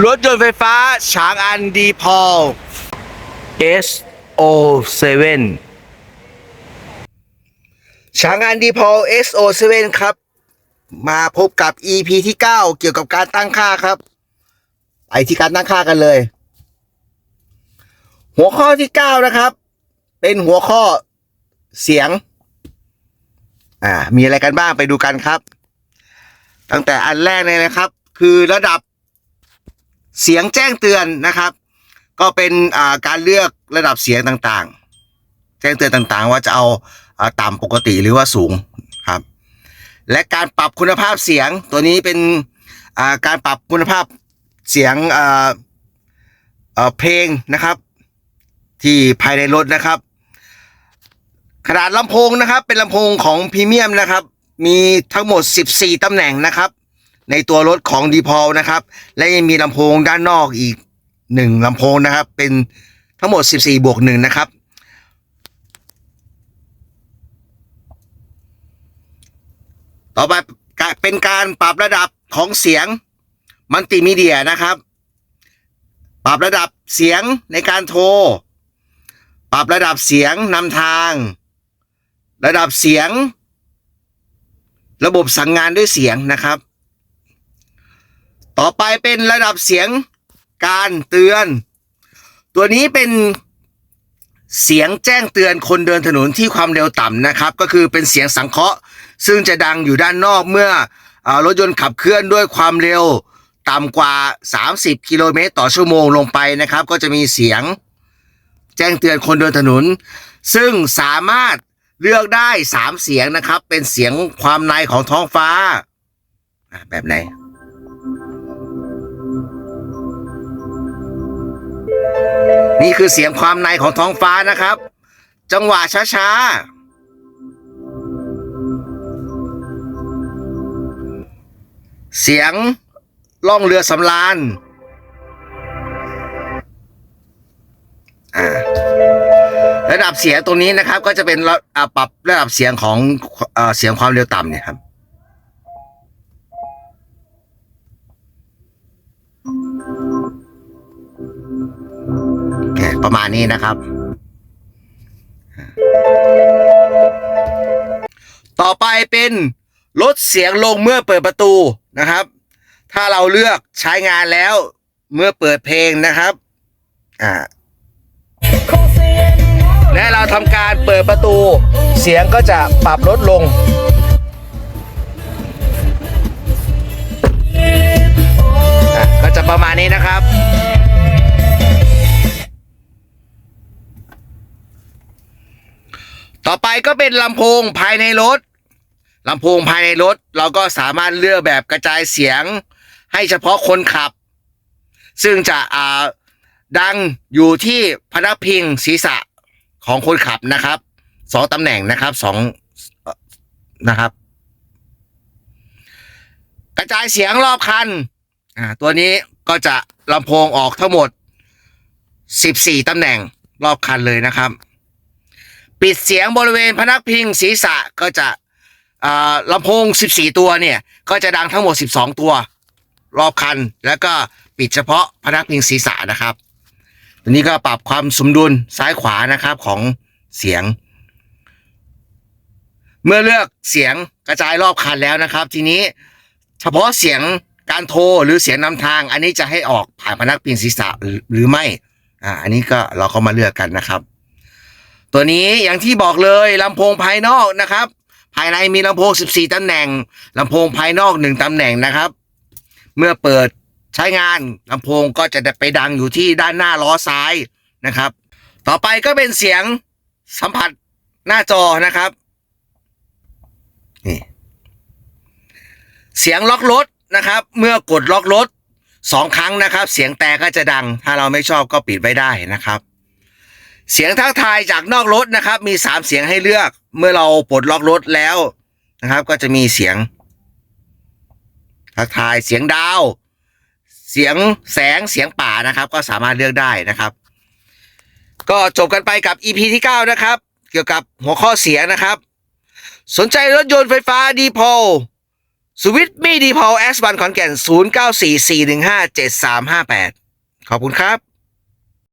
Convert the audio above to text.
รถยนต์ไฟฟ้าฉางอันดีพอล SO7 ฉางอันดีพอล SO7 ครับ มาพบกับ EP ที่ 9 เกี่ยวกับการตั้งค่าครับ ไปที่การตั้งค่ากันเลย หัวข้อที่ 9 นะครับ เป็นหัวข้อเสียง อ่า มีอะไรกันบ้างไปดูกันครับ ตั้งแต่อันแรกเลยนะครับ คือระดับ เสียงแจ้งเตือนนะครับ ก็เป็นการเลือกระดับเสียงต่างๆ แจ้งเตือนต่างๆ ว่าจะเอาต่ำปกติหรือว่าสูงครับ และการปรับคุณภาพเสียงตัวนี้เป็นการปรับคุณภาพเสียงเอ่อเพลงนะครับ ที่ภายในรถนะครับ ขนาดลำโพงนะครับ เป็นลำโพงของพรีเมียมนะครับ มีทั้งหมด 14ตำแหน่งนะครับ ในตัวรถของดีพอลนะครับ และยังมีลำโพงด้านนอกอีกหนึ่งลำโพงนะครับ เป็นทั้งหมด 14 บวกหนึ่งนะครับ ต่อไปเป็นการปรับระดับของเสียงมัลติมีเดียนะครับ ปรับระดับเสียงในการโทร ปรับระดับเสียงนำทาง ระดับเสียง ระบบสั่งงานด้วยเสียงนะครับ ต่อไปเป็นระดับเสียงการเตือน ตัวนี้เป็นเสียงแจ้งเตือนคนเดินถนนที่ความเร็วต่ำนะครับ ก็คือเป็นเสียงสังเคราะห์ ซึ่งจะดังอยู่ด้านนอกเมื่ออรถยนต์ขับเคลื่อนด้วยความเร็วต่ำกว่า 30 กิโลเมตรต่อชั่วโมงลงไปนะครับ ก็จะมีเสียงแจ้งเตือนคนเดินถนน ซึ่งสามารถเลือกได้ 3 เสียงนะครับ เป็นเสียงความในของท้องฟ้าแบบไหน นี่คือเสียงความในของท้องฟ้านะครับ จังหวะช้าๆเสียงล่องเรือสำราญอ่าระดับเสียงตรงนี้นะครับ ก็จะเป็นระอ่าปรับระดับเสียงของอเสียงความเร็วต่ำเนี่ยครับ ประมาณนี้นะครับ ต่อไปเป็นลดเสียงลงเมื่อเปิดประตูนะครับ ถ้าเราเลือกใช้งานแล้วเมื่อเปิดเพลงนะครับอ่าและเราทำการเปิดประตู เสียงก็จะปรับลดลง ก็จะประมาณนี้นะครับ ต่อไปก็เป็นลำโพงภายในรถลำโพงภายในรถ เราก็สามารถเลือกแบบกระจายเสียง ให้เฉพาะคนขับ ซึ่งจะอ่าดังอยู่ที่พนักพิงศีรษะของคนขับนะครับสองตำแหน่งนะครับสองนะครับ กระจายเสียงรอบคันอ่าตัวนี้ก็จะลำโพงออกทั้งหมด 14ตำแหน่งรอบคันเลยนะครับ ปิดเสียงบริเวณพนักพิงศีรษะก็จะลำโพง 14 ตัวเนี่ย ก็จะดังทั้งหมด 12 ตัว รอบคัน แล้วก็ปิดเฉพาะพนักพิงศีรษะนะครับตัวนี้ก็ปรับความสมดุลซ้ายขวานะครับของเสียง เมื่อเลือกเสียงกระจายรอบคันแล้วนะครับ ทีนี้เฉพาะเสียงการโทรหรือเสียงนำทาง อันนี้จะให้ออกผ่านพนักพิงศีรษะหรือหรือไม่อ่าอันนี้ก็เราก็มาเลือกกันนะครับ ตัวนี้อย่างที่บอกเลยลำโพงภายนอกนะครับ ภายในมีลำโพง 14ตำแหน่งลำโพงภายนอก 1ตำแหน่งนะครับ เมื่อเปิดใช้งานลำโพงก็จะไปดังอยู่ที่ด้านหน้าล้อซ้ายนะครับ ต่อไปก็เป็นเสียงสัมผัสหน้าจอนะครับนี่เสียงล็อกรถนะครับ เมื่อกดล็อกรถสองครั้งนะครับ เสียงแต่ก็จะดัง ถ้าเราไม่ชอบก็ปิดไว้ได้นะครับ เสียงทักทายจากนอกรถนะครับ มีสามเสียงให้เลือก เมื่อเราปลดล็อกรถแล้วนะครับ ก็จะมีเสียง ทักทายเสียงดาว เสียงแสงเสียงป่านะครับ ก็สามารถเลือกได้นะครับ ก็จบกันไปกับ EP ที่9นะครับ เกี่ยวกับหัวข้อเสียงนะครับ สนใจรถยนต์ไฟฟ้าดีพอลสวิตมีดีพอลแอสวันขอนแก่น 0944157358 ขอบคุณครับ